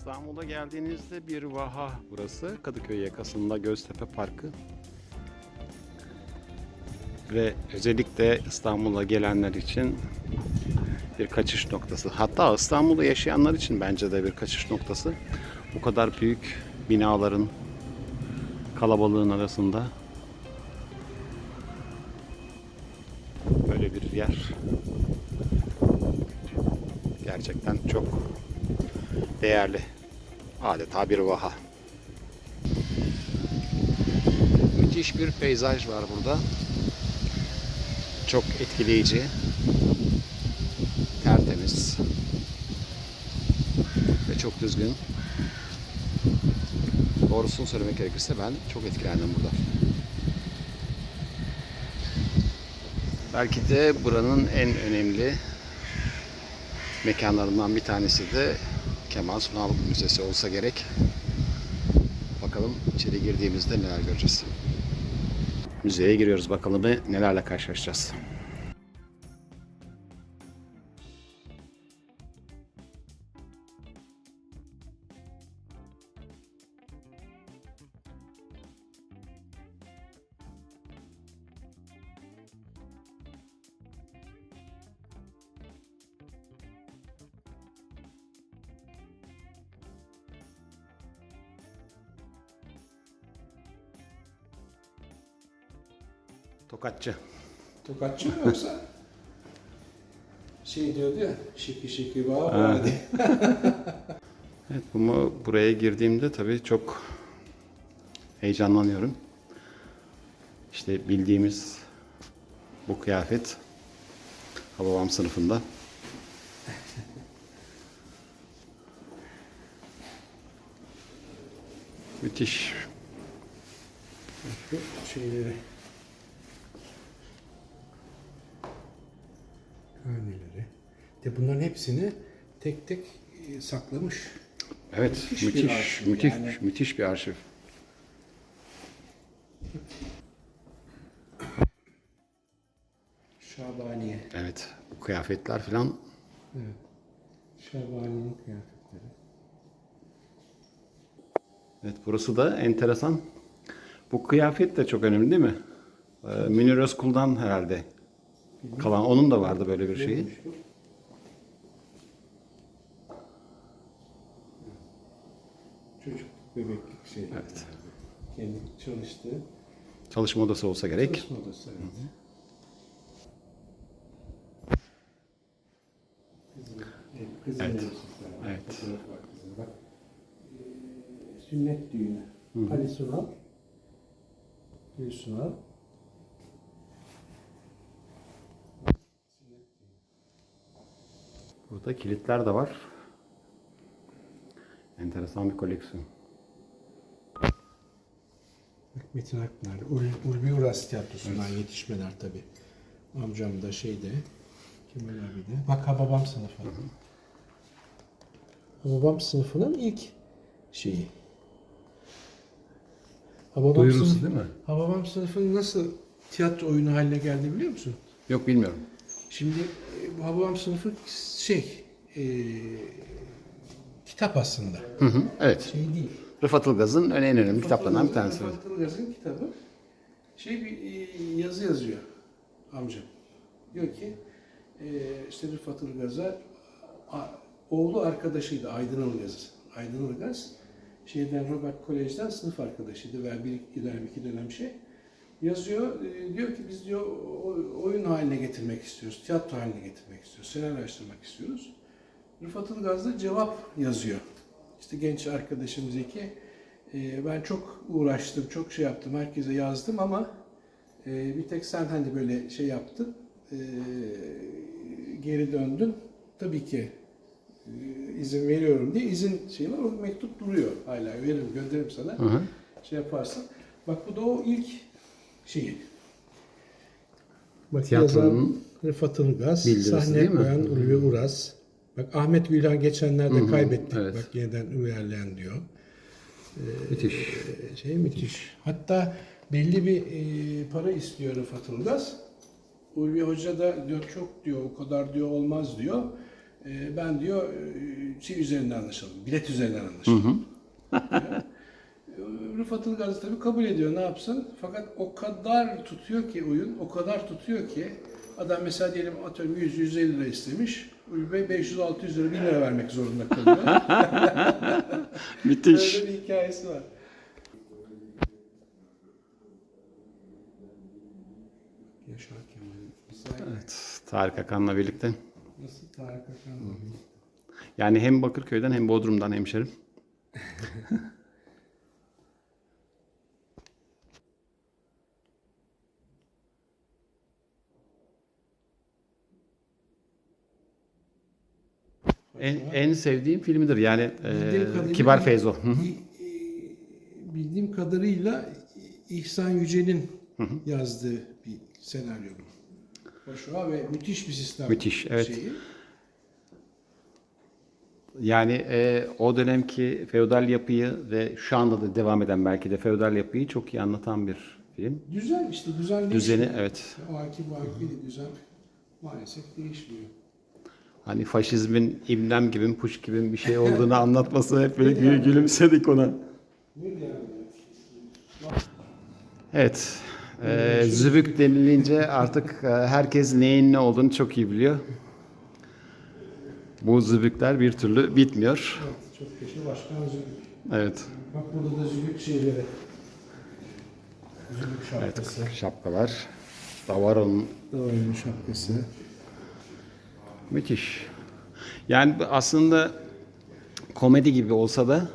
İstanbul'a geldiğinizde bir vaha burası. Kadıköy yakasında Göztepe Parkı. Ve özellikle İstanbul'a gelenler için bir kaçış noktası. Hatta İstanbul'da yaşayanlar için bence de bir kaçış noktası. Bu kadar büyük binaların kalabalığın arasında böyle bir yer gerçekten çok değerli. Adeta bir vaha. Müthiş bir peyzaj var burada. Çok etkileyici. Tertemiz. Ve çok düzgün. Doğrusunu söylemek gerekirse ben çok etkilendim burada. Belki de buranın en önemli mekanlarından bir tanesi de Kemal Sunal Müzesi olsa gerek. Bakalım içeri girdiğimizde neler göreceğiz. Müzeye giriyoruz bakalım nelerle karşılaşacağız. Tokatçı. Tokatçı mı yoksa? Şey diyordu ya, şiki şiki bağ diye. Evet, bunu buraya girdiğimde tabii çok heyecanlanıyorum. İşte bildiğimiz bu kıyafet Hababam sınıfında. Müthiş. Şu şeyleri. Haneleri. De bunların hepsini tek tek e, saklamış. Evet, Müthiş bir müthiş, arşiv müthiş, yani. müthiş bir arşiv. Şabaniye. Evet, bu kıyafetler falan Evet. Şabaniye'nin kıyafetleri. Evet burası da enteresan. Bu kıyafet de çok önemli değil mi? Ee, Münir Özkul'dan herhalde kalan. Onun da vardı böyle bir şeyi. Çocuk bebeklik şey. Evet. Kendi çalıştığı Çalışma odası olsa gerek. çalışma odası. Evet. Kızın, evet, kızın Evet. Evet. Fotoğraf var kızın. Bak. Ee, sünnet düğünü. Ali Sunal. Gül Sunal. Burada kilitler de var. Enteresan bir koleksiyon. Metin Akpınar. Ul, Ulvi Uras Tiyatrosu'ndan yetişmeler tabi. Amcam da şeyde. Kemal abi de. Bak Hababam sınıfı. Hababam sınıfının ilk şeyi. Hababam Duyurusu sınıfı- değil mi? Hababam sınıfının nasıl tiyatro oyunu haline geldi biliyor musun? Yok bilmiyorum. Şimdi e, bu Hababam sınıfı şey e, kitap aslında. Hı hı, evet. Şey değil. Rıfat Ilgaz'ın en önemli kitaplarından bir tanesi. Rıfat Ilgaz'ın kitabı. Şey bir e, yazı yazıyor amcam. Diyor ki e, işte Rıfat Ilgaz'a oğlu arkadaşıydı Aydın Ilgaz. Aydın Ilgaz şeyden Robert Kolej'den sınıf arkadaşıydı veya bir iki dönem iki dönem şey. Yazıyor, e, diyor ki biz diyor oyun haline getirmek istiyoruz, tiyatro haline getirmek istiyoruz, senaryolaştırmak istiyoruz. Rıfat Ilgaz da cevap yazıyor. İşte genç arkadaşım Zeki, e, ben çok uğraştım, çok şey yaptım, herkese yazdım ama e, bir tek sen hani böyle şey yaptın, e, geri döndün. Tabii ki e, izin veriyorum diye izin şeyi var, o mektup duruyor hala, veririm, gönderirim sana, Hı hı. şey yaparsın. Bak bu da o ilk şeyi. Bak yazan Rıfat Ilgaz, sahne koyan Ulvi Uras. Bak Ahmet Gülhan geçenlerde Hı hı, kaybettik. evet. Bak yeniden uyarlayan diyor. Müthiş. Ee, şey müthiş. Hatta belli bir e, para istiyor Rıfat Ilgaz. Ulvi Hoca da diyor çok diyor o kadar diyor olmaz diyor. E, ben diyor e, şey üzerinden anlaşalım. Bilet üzerinden anlaşalım. diyor. E, Rıfat Ilgaz tabii kabul ediyor ne yapsın. Fakat o kadar tutuyor ki oyun, o kadar tutuyor ki adam mesela diyelim atıyorum 100-150 lira istemiş. Ulvi Bey 500-600 lira 1000 lira vermek zorunda kalıyor. Müthiş. Böyle bir hikayesi var. Yaşar Mesela Evet, Tarık Akan'la birlikte. Nasıl Tarık Akan? Yani hem Bakırköy'den hem Bodrum'dan hemşerim. En, en sevdiğim filmidir yani e, Kibar Feyzo. İ- Bildiğim kadarıyla İhsan Yücel'in yazdığı bir senaryo bu. Boşluğa ve müthiş bir sistem. Müthiş, evet. Şeyi. Yani e, o dönemki feodal yapıyı ve şu anda da devam eden belki de feodal yapıyı çok iyi anlatan bir film. Düzen işte düzen Düzeni evet. O anki vakti düzen maalesef değişmiyor. Hani faşizmin imlem gibi, puş gibi bir şey olduğunu anlatması hep böyle gül- gülümsedik ona. Evet. E, zübük denilince artık e, herkes neyin ne olduğunu çok iyi biliyor. Bu zübükler bir türlü bitmiyor. Evet, çok teşekkür Başkan Zülük. Evet. Bak burada da Zülük şeyleri. Zülük şapkası. Şapkalar. Davaron Davarın şapkası. Müthiş. Yani aslında komedi gibi olsa da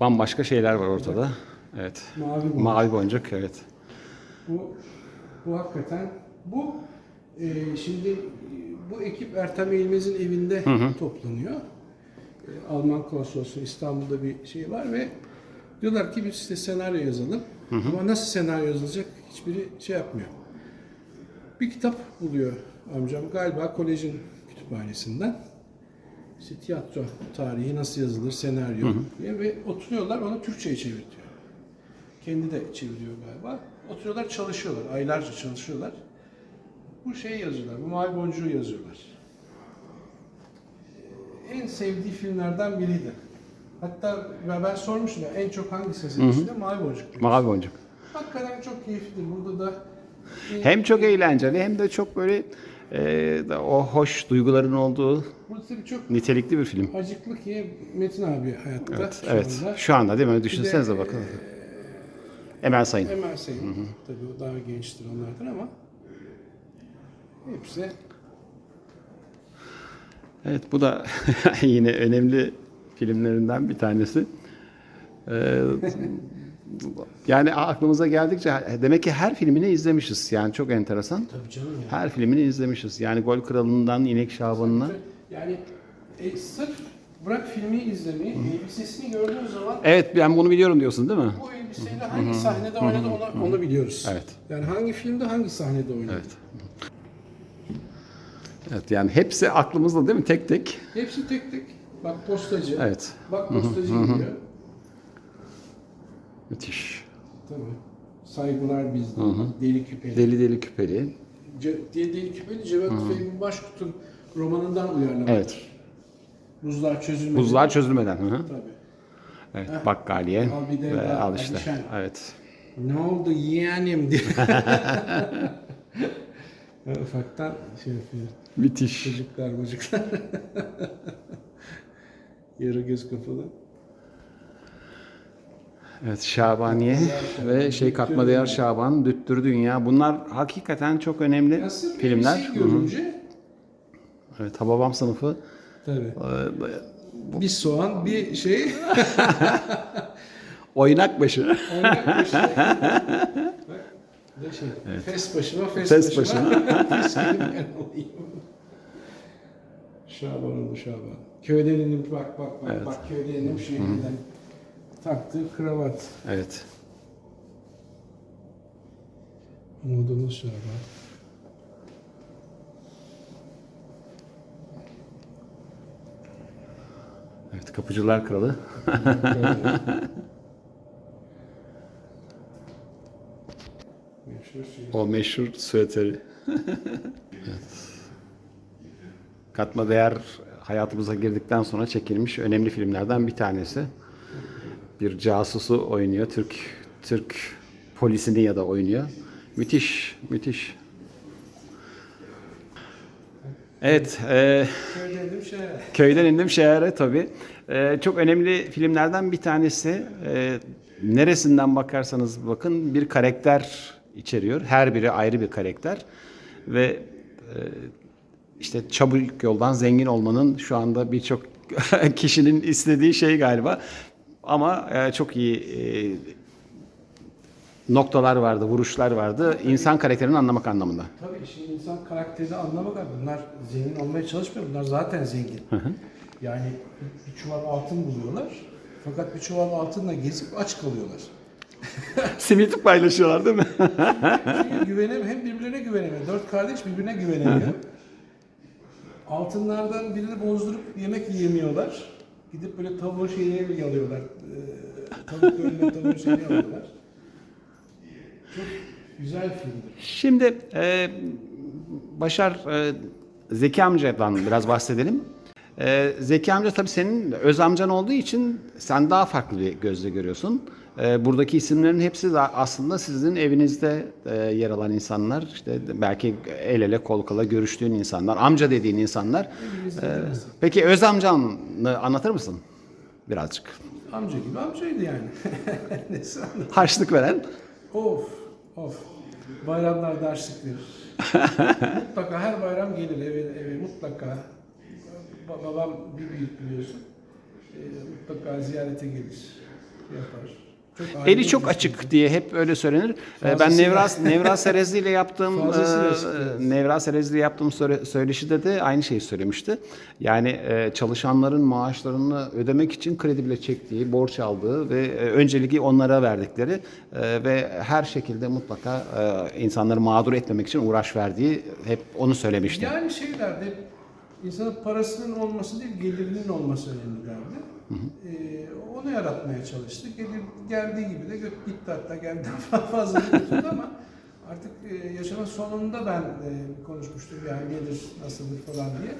bambaşka şeyler var ortada. Evet. Mavi boncuk. Mavi boncuk evet. Bu, bu hakikaten bu e, şimdi bu ekip Ertem Eğilmez'in evinde toplanıyor. E, Alman konsolosluğu İstanbul'da bir şey var ve diyorlar ki biz işte senaryo yazalım. Ama nasıl senaryo yazılacak hiçbiri şey yapmıyor. Bir kitap buluyor amcam galiba kolejin kütüphanesinden. İşte tiyatro tarihi nasıl yazılır, senaryo diye ve oturuyorlar onu Türkçe'ye çevirtiyor. Kendi de çeviriyor galiba. Oturuyorlar çalışıyorlar. Aylarca çalışıyorlar. Bu şeyi yazıyorlar. Bu mavi boncuğu yazıyorlar. Ee, En sevdiği filmlerden biriydi. Hatta ben ben sormuştum ya, en çok hangisini sevmişti? Mavi boncuk. demiş. Mavi boncuk. Hakikaten çok keyiflidir. Burada da Hem çok eğlenceli hem de çok böyle e, o hoş duyguların olduğu tabii çok nitelikli bir film. acıklı ki Metin abi hayatta Evet, şu evet. anda. Şu anda değil mi? Düşünsenize Bir de, bakın. Emel Sayın. Emel Sayın. Tabii o daha gençtir onlardan ama hepsi Evet bu da yine önemli filmlerinden bir tanesi. Ee, yani aklımıza geldikçe demek ki her filmini izlemişiz. Yani çok enteresan. tabii canım ya. Her filmini izlemişiz. Yani Gol Kralı'ndan İnek Şaban'ına. Yani e, sırf bırak filmi izlemeyi, elbisesini gördüğün zaman Evet ben bunu biliyorum diyorsun değil mi? bu elbiseyle hangi sahnede oynadı onu, onu biliyoruz. Evet. Yani hangi filmde hangi sahnede oynadı. Evet. Evet yani hepsi aklımızda değil mi? Tek tek. Hepsi tek tek. Bak postacı. Evet. Bak postacı gidiyor. Müthiş. Tabii. Saygılar bizde. Deli küpeli. Deli deli küpeli. Ce, diye deli küpeli Cevat Fehmi Başkut'un romanından uyarlamadır. Evet. Buzlar çözülmedi. Buzlar çözülmeden. Hı hı. Tabii. Evet. Bakkaliye. Al bir de Ve daha al işte. Alişen. Evet. Ne oldu yeğenim diye. Ufaktan şey yapıyor. Müthiş. Çocuklar çocuklar. Yarı göz kapalı. Evet Şabaniye ve şey Katma Değer Şaban, Düttür Dünya. Bunlar hakikaten çok önemli Nasıl bir filmler. Hı hı. görünce Evet Hababam sınıfı. tabii. e, Bir soğan, bir şey. Oynak başı. Oynak bir şey. Bak, şey. Fes başıma, fes, Fes başıma. fes gelip ben olayım. Şaban oldu Şaban. Köylerinin bak bak bak bak köylerinin şeyinden taktığı kravat. Evet. Umudumuz Şaban. Evet Kapıcılar Kralı. Meşhur şey. O meşhur süveteri. katma değer hayatımıza girdikten sonra çekilmiş önemli filmlerden bir tanesi. Bir casusu oynuyor. Türk Türk polisini ya da oynuyor. Müthiş, müthiş. Evet, e, Söyledim şey. Köyden indim şehre tabii. Ee, çok önemli filmlerden bir tanesi. Ee, neresinden bakarsanız bakın bir karakter içeriyor. Her biri ayrı bir karakter. Ve e, işte çabuk yoldan zengin olmanın şu anda birçok kişinin istediği şey galiba. Ama e, çok iyi e, noktalar vardı, vuruşlar vardı. İnsan karakterini anlamak anlamında. Tabii şimdi insan karakterini anlamak. Bunlar zengin olmaya çalışmıyor. Bunlar zaten zengin. Yani bir çuval altın buluyorlar. Fakat bir çuval altınla gezip aç kalıyorlar. Simiti paylaşıyorlar değil mi? Çünkü güvenem hem birbirlerine güvenemiyor. Dört kardeş birbirine güvenemiyor. Altınlardan birini bozdurup yemek yiyemiyorlar. Gidip böyle tavuğu şeyine yalıyorlar. Ee, tavuk önüne tavuğu şeyine yalıyorlar. Çok güzel filmdir. Şimdi e, Başar e, Zeki amcadan biraz bahsedelim. E, Zeki amca tabii senin öz amcan olduğu için sen daha farklı bir gözle görüyorsun. E, buradaki isimlerin hepsi aslında sizin evinizde e, yer alan insanlar. İşte belki el ele kol kola görüştüğün insanlar, amca dediğin insanlar. E, peki öz amcanı anlatır mısın? Birazcık. Amca gibi amcaydı yani. Anladım. Harçlık veren. Of, of. Bayramlarda harçlık verir. mutlaka her bayram gelir eve, eve mutlaka. Ba- babam bir büyük biliyorsun. Ee, mutlaka ziyarete gelir. Yapar. Çok Eli çok açık diye hep öyle söylenir. Ee, Ben. Nevras Nevras Serezli ile yaptığım e. Nevras Serezli ile yaptığım söyle- söyleşide de aynı şeyi söylemişti. Yani e, çalışanların maaşlarını ödemek için kredi bile çektiği, borç aldığı ve e, önceliği onlara verdikleri e, ve her şekilde mutlaka e, insanları mağdur etmemek için uğraş verdiği hep onu söylemişti. Yani şeylerde insanın parasının olması değil gelirinin olması önemli derdi. Ee, onu yaratmaya çalıştı. Gelir geldiği gibi de gitti hatta geldi fazla götürdü ama artık e, yaşamın sonunda ben e, konuşmuştum yani nedir, nasıldır falan diye.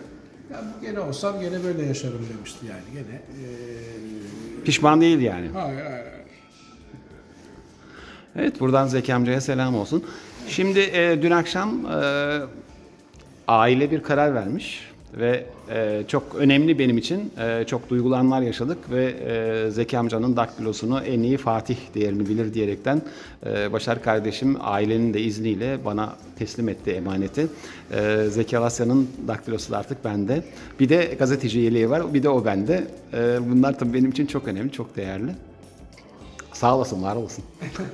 Ya bu gene olsam gene böyle yaşarım demişti yani gene. E, Pişman değil yani. hayır, hayır, hayır. Evet buradan Zeki amcaya selam olsun. Şimdi e, dün akşam e, aile bir karar vermiş ve e, çok önemli benim için e, çok duygulanlar yaşadık ve e, Zeki amcanın daktilosunu en iyi Fatih değerini bilir diyerekten e, Başar kardeşim ailenin de izniyle bana teslim etti emaneti. E, Zeki Alasya'nın daktilosu da artık bende. Bir de gazeteci yeleği var bir de o bende. E, bunlar tabii benim için çok önemli, çok değerli. Sağ olasın, var olasın.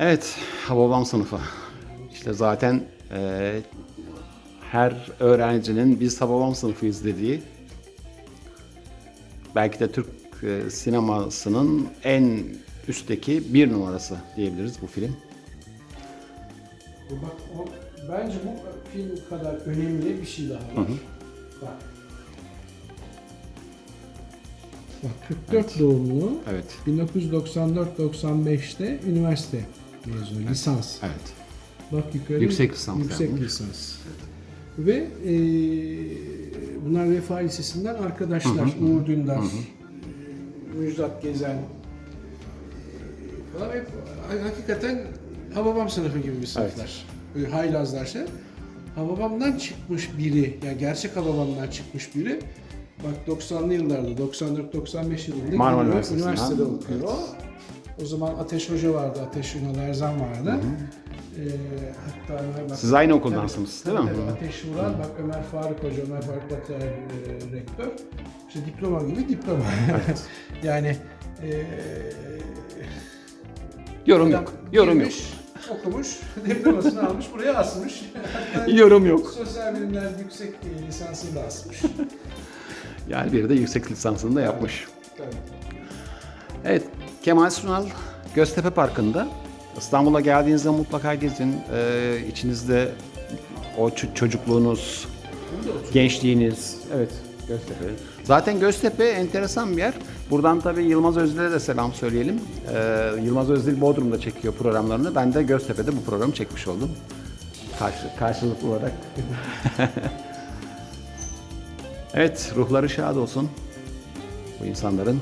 Evet, Hababam sınıfı. İşte zaten e, her öğrencinin biz Hababam sınıfıyız dediği belki de Türk e, sinemasının en üstteki bir numarası diyebiliriz bu film. Bak o, bence bu film kadar önemli bir şey daha var. Bak. Bak 44 doğumlu. Evet. 1994-95'te üniversite mezunu, lisans. Evet. Bak yukarı. Yüksek lisans Yüksek yapmış. lisans. Ve e, bunlar Vefa Lisesi'nden arkadaşlar. Uğur Dündar, e, Müjdat Gezen e, falan hep hakikaten Hababam sınıfı gibi bir sınıflar. Böyle haylazlar şey. Hababam'dan çıkmış biri, yani gerçek Hababam'dan çıkmış biri. Bak 90'lı yıllarda, 94-95 yılında Marmara üniversitede okuyor. Evet. O zaman Ateş Hoca vardı, Ateş Ünal Erzan vardı. Ee, hatta Ömer Siz aynı okuldansınız, Tabii, değil mi? tabii. Ateş Vural, bak Ömer Faruk Hoca, Ömer Faruk Batı e, rektör. İşte diploma gibi diploma. yani e, Yorum yok. Yorum yok. girmiş, okumuş, diplomasını almış, buraya asmış. Hatta Yorum yok. sosyal bilimler yüksek e, lisansını da asmış. Yani bir de yüksek lisansını da yapmış. Tabii. Evet, Kemal Sunal Göztepe Parkı'nda. İstanbul'a geldiğinizde mutlaka gezin. Ee, içinizde o çocukluğunuz, gençliğiniz. Evet, Göztepe. Zaten Göztepe enteresan bir yer. Buradan tabii Yılmaz Özdil'e de selam söyleyelim. Ee, Yılmaz Özdil Bodrum'da çekiyor programlarını. Ben de Göztepe'de bu programı çekmiş oldum. Karşı, karşılıklı olarak. evet, ruhları şad olsun bu insanların.